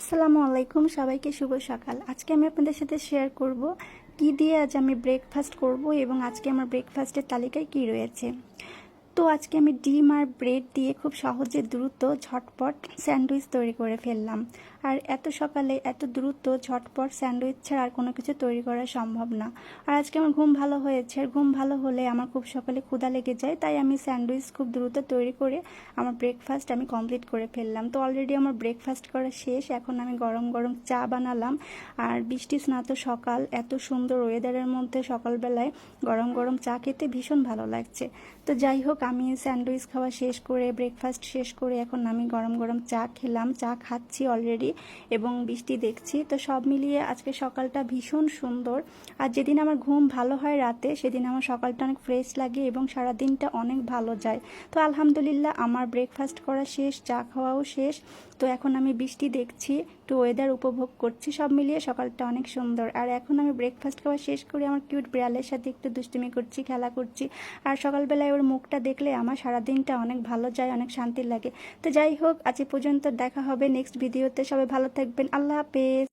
আসসালামু আলাইকুম, সবাইকে শুভ সকাল। আজকে আমি আপনাদের সাথে শেয়ার করব কি দিয়ে আজ আমি ব্রেকফাস্ট করব এবং আজকে আমার ব্রেকফাস্টের তালিকায় কি রয়েছে। তো আজকে আমি ডিম আর ব্রেড দিয়ে খুব সহজে দ্রুত ঝটপট স্যান্ডউইচ তৈরি করে ফেললাম। আর এত সকালে এত দ্রুত ঝটপট স্যান্ডউইচ ছাড়া আর কোনো কিছু তৈরি করা সম্ভব না। আর আজকে আমার ঘুম ভালো হয়েছে। ঘুম ভালো হলে আমার খুব সকালে ক্ষুধা লেগে যায়, তাই আমি স্যান্ডউইচ খুব দ্রুত তৈরি করে আমার ব্রেকফাস্ট আমি কমপ্লিট করে ফেললাম। তো অলরেডি আমার ব্রেকফাস্ট করা শেষ। এখন আমি গরম গরম চা বানালাম। আর বৃষ্টি স্নাত সকাল, এত সুন্দর ওয়েদারের মধ্যে সকালবেলায় গরম গরম চা খেতে ভীষণ ভালো লাগছে। তো যাই হোক আমি স্যান্ডউইচ খাওয়া শেষ করে, ব্রেকফাস্ট শেষ করে এখন আমি গরম গরম চা খেলাম। চা খাচ্ছি অলরেডি এবং বৃষ্টি দেখছি। তো সব মিলিয়ে আজকে সকালটা ভীষণ সুন্দর। আর যেদিন আমার ঘুম ভালো হয় রাতে, সেদিন আমার সকালটা অনেক ফ্রেশ লাগে এবং সারা দিনটা অনেক ভালো যায়। তো আলহামদুলিল্লাহ আমার ব্রেকফাস্ট করা শেষ, চা খাওয়াও শেষ। তো এখন আমি বৃষ্টি দেখছি, একটু ওয়েদার উপভোগ করছি। সব মিলিয়ে সকালটা অনেক সুন্দর। আর এখন আমি ব্রেকফাস্ট খাওয়া শেষ করে আমার কিউট বিড়ালের সাথে একটু দুষ্টুমি করছি, খেলা করছি। আর সকালবেলায় ওর মুখটা দেখলে আমার সারা দিনটা অনেক ভালো যায়, অনেক শান্তি লাগে। তো যাই হোক, আজ পর্যন্ত দেখা হবে নেক্সট ভিডিওতে। সবাই ভালো থাকবেন। আল্লাহ হাফেজ।